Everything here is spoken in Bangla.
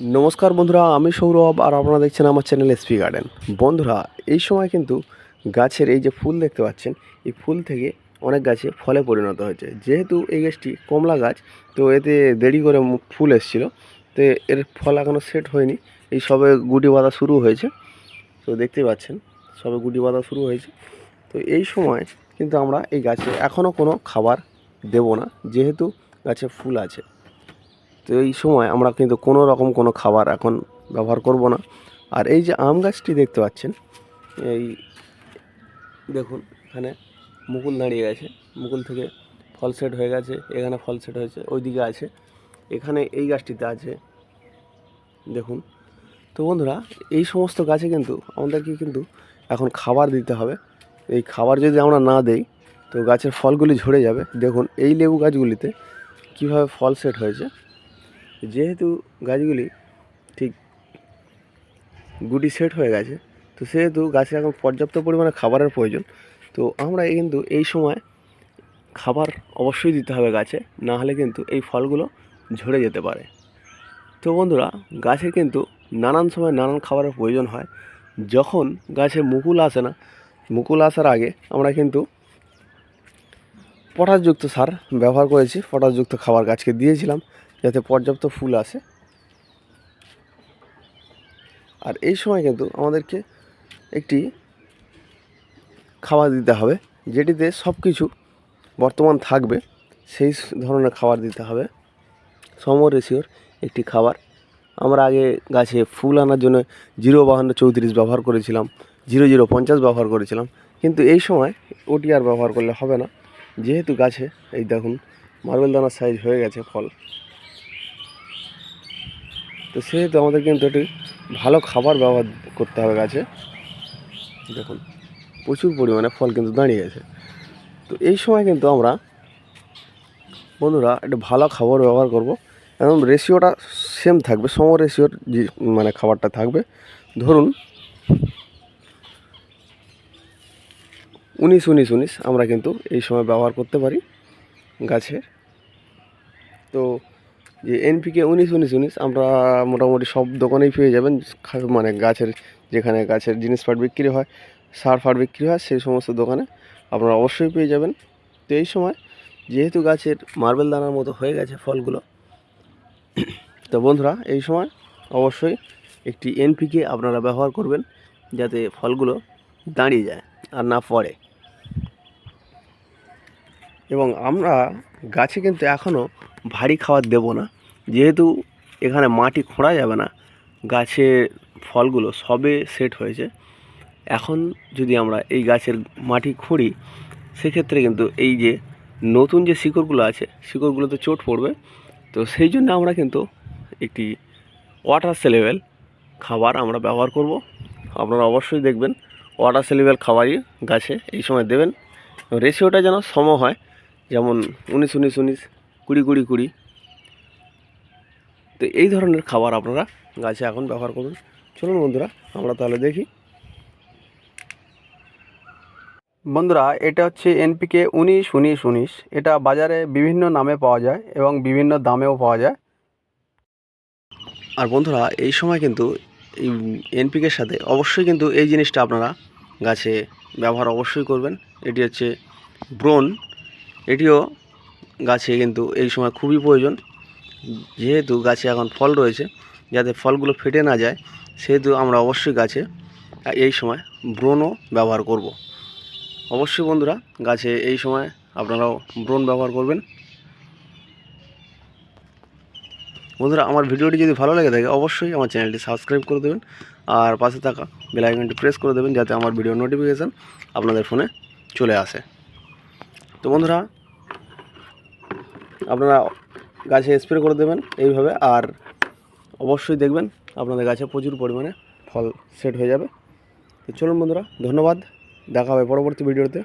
নমস্কার বন্ধুরা, আমি সৌরভ আর আপনারা দেখছেন আমার চ্যানেল এসপি গার্ডেন বন্ধুরা, এই সময় কিন্তু গাছের এই যে ফুল দেখতে পাচ্ছেন, এই ফুল থেকে অনেক গাছে ফলে পরিণত হয়েছে। যেহেতু এই গাছটি কমলা গাছ, তো এতে দেরি করে ফুল এসেছিল, তো এর ফল এখনও সেট হয়নি। এই সবে গুটি বাঁধা শুরু হয়েছে, তো দেখতেই পাচ্ছেন, সবে গুটি বাঁধা শুরু হয়েছে। তো এই সময় কিন্তু আমরা এই গাছে এখনও কোনো খাবার দেব না, যেহেতু গাছে ফুল আছে। তো এই সময় আমরা কিন্তু কোনো রকম কোনো খাবার এখন ব্যবহার করব না। আর এই যে আম গাছটি দেখতে পাচ্ছেন, এই দেখুন, এখানে মুকুল দাঁড়িয়ে গেছে। মুকুল থেকে ফল সেট হয়ে গেছে, এখানে ফল সেট হয়েছে, ওইদিকে আছে। এখানে এই গাছটিতে আছে, দেখুন। তো বন্ধুরা, এই সমস্ত গাছে কিন্তু আমাদেরকে কিন্তু এখন খাবার দিতে হবে। এই খাবার যদি আমরা না দেই, তো গাছের ফলগুলি ঝরে যাবে। দেখুন, এই লেবু গাছগুলিতে কীভাবে ফল সেট হয়েছে যেহেতু গাছগুলি ঠিক গুটি সেট হয়ে গেছে, তো সেহেতু গাছের এখন পর্যাপ্ত পরিমাণে খাবারের প্রয়োজন, তো আমরা কিন্তু এই সময় খাবার অবশ্যই দিতে হবে গাছে, না হলে কিন্তু এই ফলগুলো ঝরে যেতে পারে। তো বন্ধুরা গাছের কিন্তু নানান সময় নানান খাবারের প্রয়োজন হয়, যখন গাছে মুকুল আসে না, মুকুল আসার আগে আমরা কিন্তু পটাশযুক্ত সার ব্যবহার করেছি, পটাশযুক্ত খাবার গাছকে দিয়েছিলাম যাতে পর্যাপ্ত ফুল আসে। আর এই সময় কিন্তু আমাদেরকে একটি খাবার দিতে হবে, যেটিতে সব কিছু বর্তমান থাকবে, সেই ধরনের খাবার দিতে হবে। সম রেশিওর একটি খাবার। আমরা আগে গাছে ফুল আনার জন্য জিরো বাহান্ন চৌত্রিশ ব্যবহার করেছিলাম, জিরো জিরো পঞ্চাশ ব্যবহার করেছিলাম, কিন্তু এই সময় ওটি আর ব্যবহার করলে হবে না। যেহেতু গাছে, এই দেখুন, মার্বেল দানার সাইজ হয়ে গেছে ফল। তো সেহেতু আমাদের কিন্তু একটি ভালো খাবার ব্যবহার করতে হবে গাছে। দেখুন, প্রচুর পরিমাণে ফল কিন্তু দাঁড়িয়ে গেছে তো এই সময় কিন্তু আমরা বন্ধুরা একটা ভালো খাবার ব্যবহার করব। এবং রেশিওটা সেম থাকবে, সম রেশিওর যে মানে খাবারটা থাকবে। ধরুন, উনিশ উনিশ উনিশ আমরা কিন্তু এই সময় ব্যবহার করতে পারি গাছের। তো যে এনপিকে উনিশ উনিশ উনিশ আমরা মোটামুটি সব দোকানেই পেয়ে যাবেন। মানে গাছের যেখানে গাছের জিনিসপাট বিক্রি হয়, সার ফার বিক্রি হয়, সেই সমস্ত দোকানে আপনারা অবশ্যই পেয়ে যাবেন। তো এই সময় যেহেতু গাছের মার্বেল দানার মতো হয়ে গেছে ফলগুলো, তো বন্ধুরা এই সময় অবশ্যই একটি এনপিকে আপনারা ব্যবহার করবেন যাতে ফলগুলো দাঁড়িয়ে যায় আর না পড়ে। এবং আমরা গাছে কিন্তু এখনও ভারী খাবার দেব না। যেহেতু এখানে মাটি খোঁড়া যাবে না গাছে ফলগুলো সবে সেট হয়েছে। এখন যদি আমরা এই গাছের মাটি খুঁড়ি, সেক্ষেত্রে কিন্তু এই যে নতুন যে শিকড়গুলো আছে, শিকড়গুলোতে চোট পড়বে। তো সেই জন্য আমরা কিন্তু একটি ওয়াটার সেলেবেল খাবার আমরা ব্যবহার করব। আপনারা অবশ্যই দেখবেন ওয়াটার সেলেবেল খাবারই গাছে এই সময় দেবেন। রেশিওটা যেন সম হয়, যেমন উনিশ উনিশ উনিশ কুড়ি কুড়ি কুড়ি। তো এই ধরনের খাবার আপনারা গাছে এখন ব্যবহার করুন। চলুন বন্ধুরা, আমরা তাহলে দেখি। বন্ধুরা, এটা হচ্ছে এনপিকে উনিশ উনিশ উনিশ। এটা বাজারে বিভিন্ন নামে পাওয়া যায় এবং বিভিন্ন দামেও পাওয়া যায়। আর বন্ধুরা, এই সময় কিন্তু এই এনপিকের সাথে অবশ্যই কিন্তু এই জিনিসটা আপনারা গাছে ব্যবহার অবশ্যই করবেন। এটি হচ্ছে ব্রোন এটিও গাছে কিন্তু এই সময় খুবই প্রয়োজন। যেহেতু গাছে এখন ফল রয়েছে, যাতে ফলগুলো ফেটে না যায়, সেহেতু আমরা অবশ্যই গাছে এই সময় ব্রণও ব্যবহার করব। অবশ্যই বন্ধুরা, গাছে এই সময় আপনারাও ব্রণ ব্যবহার করবেন। বন্ধুরা, আমার ভিডিওটি যদি ভালো লেগে থাকে, অবশ্যই আমার চ্যানেলটি সাবস্ক্রাইব করে দেবেন আর পাশে থাকা বেল আইকনটি প্রেস করে দেবেন, যাতে আমার ভিডিও নোটিফিকেশান আপনাদের ফোনে চলে আসে। তো বন্ধুরা আপনারা গাছে স্প্রে করে দেবেন এইভাবে আর অবশ্যই দেখবেন আপনাদের গাছে প্রচুর পরিমাণে ফল সেট হয়ে যাবে। তো চলুন বন্ধুরা, ধন্যবাদ। দেখা হবে পরবর্তী ভিডিওতে।